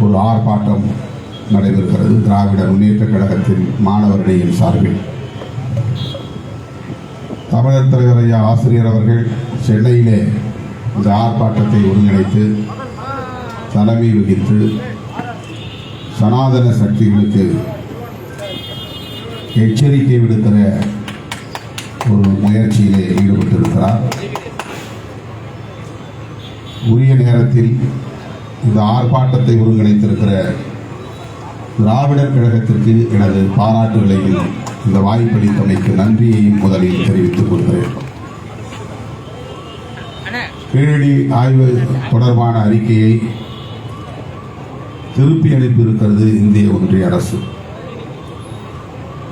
ஒரு ஆர்ப்பாட்டம் நடைபெறுகிறது. திராவிட முன்னேற்ற கழகத்தின் மாணவரணியின் சார்பில். தமிழர் தலைவர் ஐயா ஆசிரியர் அவர்கள் சென்னையிலே இந்த ஆர்ப்பாட்டத்தை ஒருங்கிணைத்து தலைமை வகித்து சனாதன சக்திகளுக்கு எச்சரிக்கை விடுக்கிற ஒரு முயற்சியிலே ஈடுபட்டிருக்கிறார். உரிய நேரத்தில் இந்த ஆர்ப்பாட்டத்தை ஒருங்கிணைத்திருக்கிற திராவிடர் கழகத்திற்கு எனது பாராட்டுகளையும் இந்த வாய்ப்பளித்தமைக்கு நன்றியையும் முதலில் தெரிவித்துக் கொள்கிறேன். கீழடி ஆய்வு தொடர்பான அறிக்கையை திருப்பி அனுப்பியிருக்கிறது இந்திய ஒன்றிய அரசு.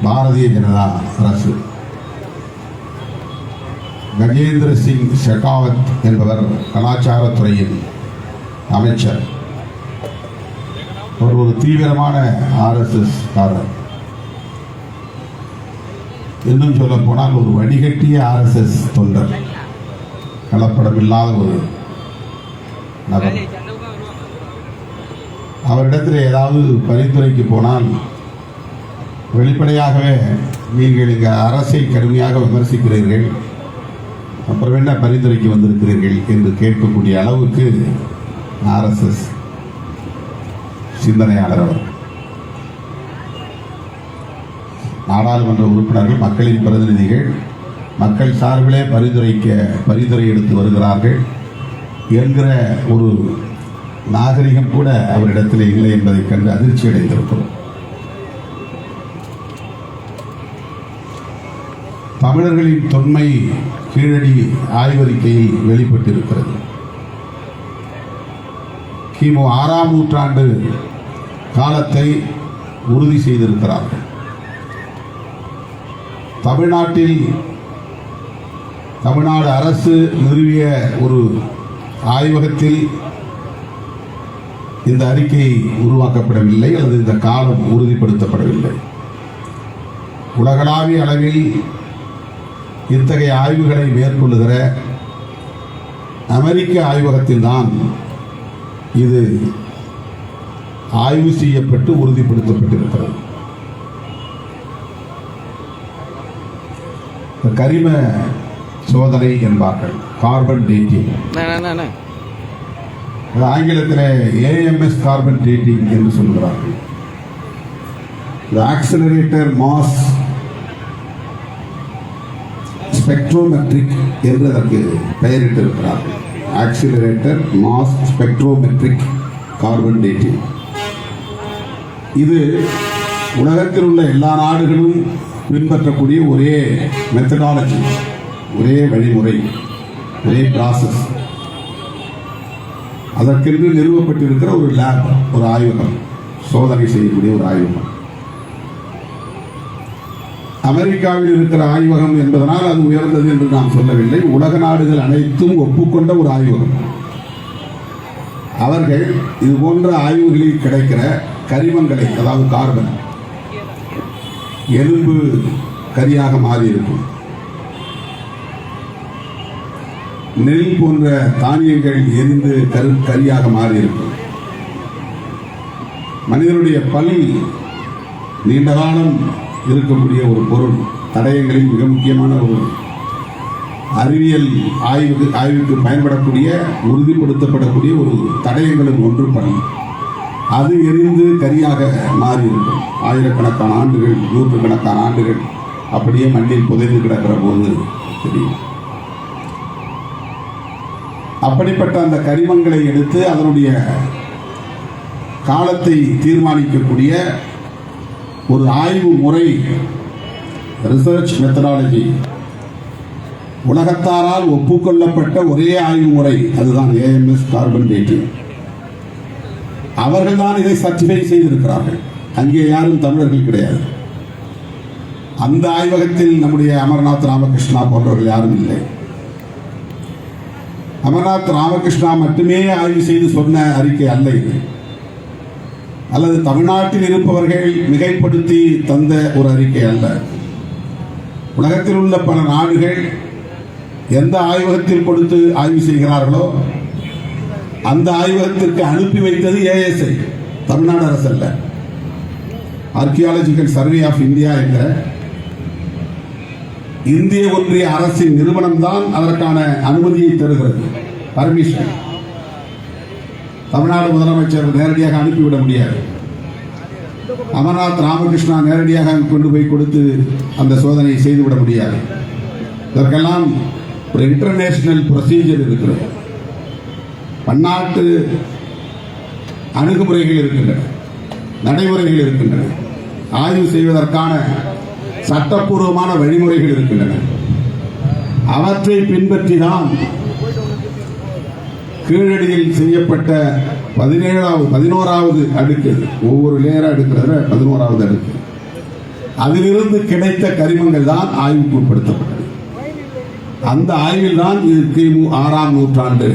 பாரதிய ஜனதா அரசு. கஜேந்திர சிங் ஷெகாவத் என்பவர் கலாச்சாரத்துறையின் அமைச்சர். அவர் ஒரு தீவிரமான ஆர்எஸ்எஸ் காரர். இன்னும் சொல்ல போனால் ஒரு வடிகட்டிய ஆர்எஸ்எஸ் தொண்டர். கலப்படமில்லாத ஒரு நபர். அவரிடத்தில் ஏதாவது பரிந்துரைக்கு போனால் வெளிப்படையாகவே நீங்கள் இங்கே அரசை கடுமையாக விமர்சிக்கிறீர்கள். அப்புறம் என்ன பரிந்துரைக்கு வந்திருக்கிறீர்கள் என்று கேட்கக்கூடிய அளவுக்கு ஆர்எஸ்எஸ் சிந்தனையாளர் அவர். நாடாளுமன்ற உறுப்பினர்கள் மக்களின் பிரதிநிதிகள் மக்கள் சார்பிலே பரிந்துரைக்க பரிந்துரை எடுத்து வருகிறார்கள். என்கிற ஒரு நாகரிகம் கூட அவரிடத்தில் இல்லை என்பதைக் கண்டு அதிர்ச்சி அடைந்திருக்கிறோம். தமிழர்களின் தொன்மை கீழடி ஆய்வறிக்கையில் வெளிப்பட்டிருக்கிறது. கிமு ஆறாம் நூற்றாண்டு காலத்தை உறுதி செய்திருக்கிறார்கள். தமிழ்நாட்டில் தமிழ்நாடு அரசு நிறுவிய ஒரு ஆய்வகத்தில் இந்த அறிக்கை உருவாக்கப்படவில்லை அல்லது இந்த காலம் உறுதிப்படுத்தப்படவில்லை. உலகளாவிய அளவில் இத்தகைய ஆய்வுகளை மேற்கொள்ளுகிற அமெரிக்க ஆய்வகத்தில்தான் இது ஆய்வு செய்யப்பட்டு உறுதிப்படுத்தப்பட்டிருக்கிறது. கரிம சோதனை என்பார்கள் கார்பன் டேட்டிங். ஆங்கிலத்தில் ஏஎம்எஸ் கார்பன் டேட்டிங் என்று சொல்கிறார்கள். இந்த ஆக்சிலரேட்டர் மாஸ் ஸ்பெக்ட்ரோமெட்ரிக் என்று அதற்கு பெயரிட்டிருக்கிறார்கள். Accelerator mass spectrometric carbon dating இது உலகத்தில் உள்ள எல்லா நாடுகளும் பின்பற்றக்கூடிய ஒரே மெத்தடாலஜி ஒரே வழிமுறை ஒரே ப்ராசஸ் அதற்கென்று நிறுவப்பட்டிருக்கிற ஒரு லேப் ஒரு ஆய்வகம் சோதனை செய்யக்கூடிய ஒரு ஆய்வகம். அமெரிக்காவில் இருக்கிற ஆய்வகம் என்பதனால் அது உயர்ந்தது என்று நாம் சொல்லவில்லை. உலக நாடுகள் அனைத்தும் ஒப்புக்கொண்ட ஒரு ஆய்வகம். அவர்கள் இது போன்ற ஆய்வுகளில் கிடைக்கிற கரிமங்களை அதாவது கார்பன். எலும்பு கரியாக மாறி இருக்கும் நெல் போன்ற தானியங்கள் எரிந்து கரு கரியாக மாறியிருக்கும். மனிதனுடைய பல் நீண்ட காலம் இருக்கக்கூடிய ஒரு பொருள் தடயங்களில் மிக முக்கியமான ஒரு அறிவியல் ஆய்வுக்கு ஆய்வுக்கு பயன்படக்கூடிய உறுதிப்படுத்தப்படக்கூடிய ஒரு தடயங்களில் ஒன்று பணி. அது எரிந்து கரியாக மாறியிருக்கும். ஆயிரக்கணக்கான ஆண்டுகள் நூற்றுக்கணக்கான ஆண்டுகள் அப்படியே மண்ணில் புதைந்து கிடக்கிற போது தெரியும். அப்படிப்பட்ட அந்த கரிமங்களை எடுத்து அதனுடைய காலத்தை தீர்மானிக்கக்கூடிய ஒரு ஆய்வு முறை ரிசர்ச் மெத்தடாலஜி உலகத்தாரால் ஒப்புக்கொள்ளப்பட்ட ஒரே ஆய்வு முறை அதுதான் ஏஎம்எஸ் கார்பன் டேட்டிங் அவர்கள் தான் இதை சர்டிஃபை செய்திருக்கிறார்கள். அங்கே யாரும் தமிழர்கள் கிடையாது. அந்த ஆய்வகத்தில் நம்முடைய அமர்நாத் ராமகிருஷ்ணா போன்றவர்கள் யாரும் இல்லை. அமர்நாத் ராமகிருஷ்ணா மட்டுமே ஆய்வு செய்து சொன்ன அறிக்கை அல்ல இது. அல்லது தமிழ்நாட்டில் இருப்பவர்கள் மிகைப்படுத்தி தந்த ஒரு அறிக்கை அல்ல. உலகத்தில் உள்ள பல நாடுகள் எந்த ஆய்வகத்தில் கொடுத்து ஆய்வு செய்கிறார்களோ அந்த ஆய்வகத்திற்கு அனுப்பி வைத்தது ஏஎஸ்ஐ தமிழ்நாடு அரசு அல்ல. ஆர்கியாலஜிக்கல் சர்வே ஆஃப் இந்தியா என்ற இந்திய ஒன்றிய அரசின் நிறுவனம் தான் அதற்கான அனுமதியை தருகிறது. பர்மிஷன் தமிழ்நாடு முதலமைச்சர் நேரடியாக அனுப்பிவிட முடியாது. அமர்நாத் ராமகிருஷ்ணா நேரடியாக கொண்டு போய் கொடுத்து அந்த சோதனையை செய்துவிட முடியாது. இதற்கெல்லாம் ஒரு இன்டர்நேஷனல் ப்ரொசீஜர் இருக்கிறது. பன்னாட்டு அணுகுமுறைகள் இருக்கின்றன நடைமுறைகள் இருக்கின்றன. ஆய்வு செய்வதற்கான சட்டப்பூர்வமான வழிமுறைகள் இருக்கின்றன. அவற்றை பின்பற்றி தான் கீழடியில் செய்யப்பட்ட பதினேழாவது பதினோராவது அடுக்கு. ஒவ்வொரு லேயராக எடுக்கிறதுல பதினோராவது அடுக்கு. அதிலிருந்து கிடைத்த கரிமங்கள் தான் ஆய்வுக்கு உட்படுத்தப்பட்டது. அந்த ஆய்வில் தான் இது கிமு ஆறாம் நூற்றாண்டு.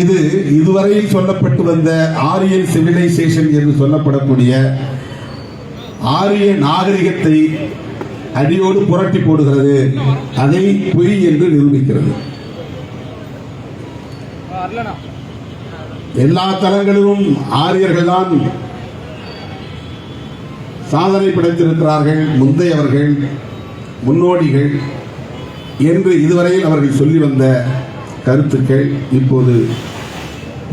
இது இதுவரையில் சொல்லப்பட்டு வந்த ஆரியன் சிவிலைசேஷன் என்று சொல்லப்படக்கூடிய ஆரிய நாகரிகத்தை அடியோடு புரட்டி போடுகிறது. அதை பொய் என்று நிரூபிக்கிறது. எல்லா தலங்களிலும் ஆரியர்கள் தான் சாதனை படைத்திருக்கிறார்கள் முந்தையவர்கள் முன்னோடிகள் என்று இதுவரையில் அவர்கள் சொல்லி வந்த கருத்துக்கள் இப்போது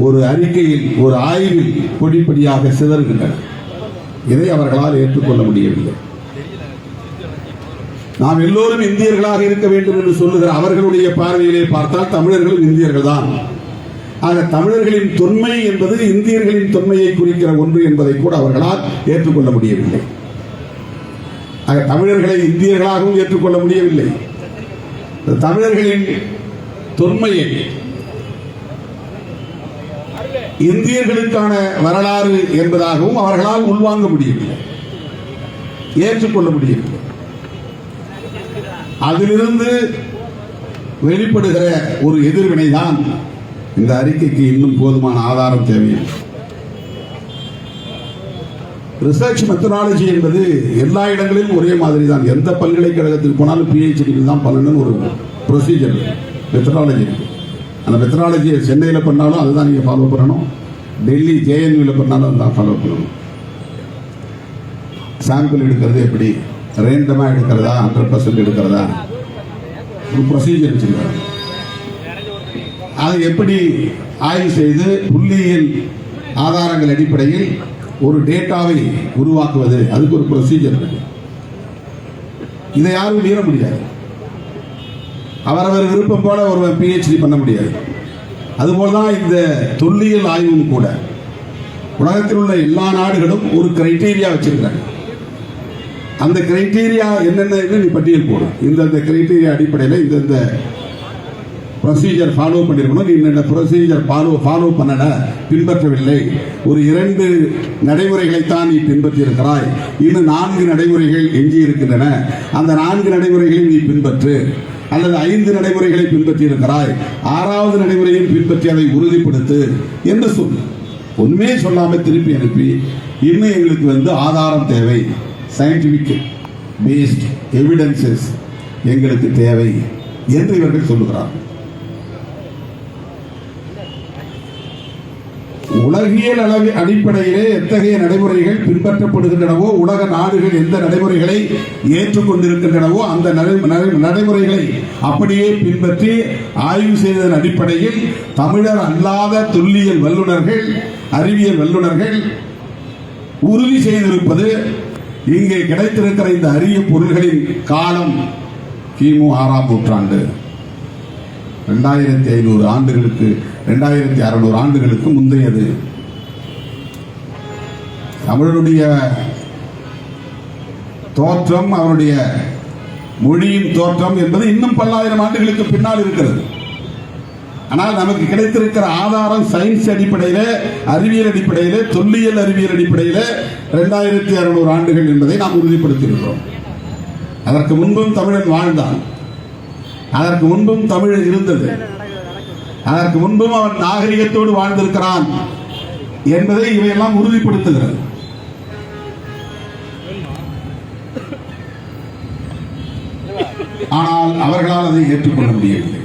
ஒரு அறிக்கையில் ஒரு ஆய்வில் பொடிப்படியாக சிதறுகின்றன. இதை அவர்களால் ஏற்றுக்கொள்ள முடியவில்லை. நாம் எல்லோரும் இந்தியர்களாக இருக்க வேண்டும் என்று சொல்லுகிற அவர்களுடைய பார்வையிலே பார்த்தால் தமிழர்களும் இந்தியர்கள் தான் ஆக தமிழர்களின் தொன்மை என்பது இந்தியர்களின் தொன்மையை குறிக்கிற ஒன்று என்பதை கூட அவர்களால் ஏற்றுக்கொள்ள முடியவில்லை. ஆக தமிழர்களை இந்தியர்களாகவும் ஏற்றுக்கொள்ள முடியவில்லை. தமிழர்களின் தொன்மையை இந்தியர்களுக்கான வரலாறு என்பதாகவும் அவர்களால் உள்வாங்க முடியவில்லை. ஏற்றுக்கொள்ள முடியவில்லை. அதிலிருந்து வெளிப்படுகிற ஒரு எதிர்வினை தான் இந்த அறிக்கைக்கு இன்னும் போதுமான ஆதாரம் தேவையில்லை ரிசர்ச் மெத்தடாலஜி என்பது எல்லா இடங்களிலும் ஒரே மாதிரி தான் எந்த பல்கலைக்கழகத்துக்கு போனாலும் பிஹெச்டி தான் பண்ணணும்னு ஒரு ப்ரொசீஜர் மெத்தடாலஜி இருக்கு. அந்த மெத்தடாலஜியை சென்னையில் பண்ணாலும் அதுதான் நீங்கள் ஃபாலோ பண்ணணும். டெல்லி ஜேஎன்யூவில் பண்ணாலும் அதுதான் ஃபாலோ பண்ணணும். சாம்பிள் எடுக்கிறது எப்படி? ரேண்டமாக எடுக்கிறதா ஹண்ட்ரட் பர்சன்ட் எடுக்கிறதா? ஒரு ப்ரொசீஜர் வச்சுருக்காங்க அதை எப்படி ஆய்வு செய்து புள்ளியியல் ஆதாரங்கள் அடிப்படையில் ஒரு டேட்டாவை உருவாக்குவது? அதுக்கு ஒரு ப்ரொசீஜர் இருக்கு. இதை யாரும் மீற முடியாது. அவரவர் விருப்பம் போல ஒருவர் பிஹெச்டி பண்ண முடியாது. அதுபோல் தான் இந்த தொல்லியல் ஆய்வும் கூட. உலகத்தில் உள்ள எல்லா நாடுகளும் ஒரு கிரைட்டீரியா வச்சிருக்காங்க. அந்த கிரைட்டீரியா என்னென்ன நீ பட்டியல் போடும் இந்தந்த கிரைட்டீரியா அடிப்படையில் இந்தந்த ப்ரொசீஜர் ஃபாலோ பண்ணியிருக்கணும் நீ என்னென்ன ப்ரொசீஜர் ஃபாலோ ஃபாலோ பண்ணல பின்பற்றவில்லை. ஒரு இரண்டு நடைமுறைகளைத்தான் நீ பின்பற்றியிருக்கிறாய். இன்னும் நான்கு நடைமுறைகள் எஞ்சி இருக்கின்றன. அந்த நான்கு நடைமுறைகளை நீ பின்பற்று. அல்லது ஐந்து நடைமுறைகளை பின்பற்றி இருக்கிறாய் ஆறாவது நடைமுறையும் பின்பற்றி அதை உறுதிப்படுத்து என்று சொல்லு ஒன்றுமே சொல்லாமல் திருப்பி அனுப்பி. இன்னும் எங்களுக்கு வந்து ஆதாரம் தேவை. சயின்டிஃபிக் பேஸ்ட் எவிடன்சஸ் எங்களுக்கு தேவை என்று இவர்கள் சொல்லுகிறார்கள். உலகியல் அளவு அடிப்படையிலே எத்தகைய நடைமுறைகள் பின்பற்றப்படுகின்றனவோ உலக நாடுகள் எந்த நடைமுறைகளை ஏற்றுக்கொண்டிருக்கின்றனவோ அந்த நடை- நடைமுறைகளை அப்படியே பின்பற்றி ஆய்வு செய்ததன் அடிப்படையில் தமிழர் அல்லாத தொல்லியல் வல்லுநர்கள் அறிவியல் வல்லுநர்கள் உறுதி செய்திருப்பது இங்கே கிடைத்திருக்கிற இந்த அரிய பொருள்களின் காலம் கிமு ஆறாம் நூற்றாண்டு. ரெண்டாயிரத்தி ஐநூறு ஆண்டுகளுக்கு ரெண்டாயிரத்தி அறுநூறு ஆண்டுகளுக்கு முந்தையது. தமிழனுடைய தோற்றம் அவருடைய மொழியின் தோற்றம் என்பது இன்னும் பல்லாயிரம் ஆண்டுகளுக்கு பின்னால் இருக்கிறது. ஆனால் நமக்கு கிடைத்திருக்கிற ஆதாரம் சயின்ஸ் அடிப்படையில அறிவியல் அடிப்படையில தொல்லியல் அறிவியல் அடிப்படையில ரெண்டாயிரத்தி அறுநூறு ஆண்டுகள் என்பதை நாம் உறுதிப்படுத்தியிருக்கிறோம். அதற்கு முன்பும் தமிழன் வாழ்ந்தான். அதற்கு முன்பும் தமிழ் இருந்தது. அதற்கு முன்பும் அவன் நாகரிகத்தோடு வாழ்ந்திருக்கிறான் என்பதை இவையெல்லாம் உறுதிப்படுத்துகிறது. ஆனால் அவர்களால் அதை ஏற்றுக்கொள்ள முடியவில்லை.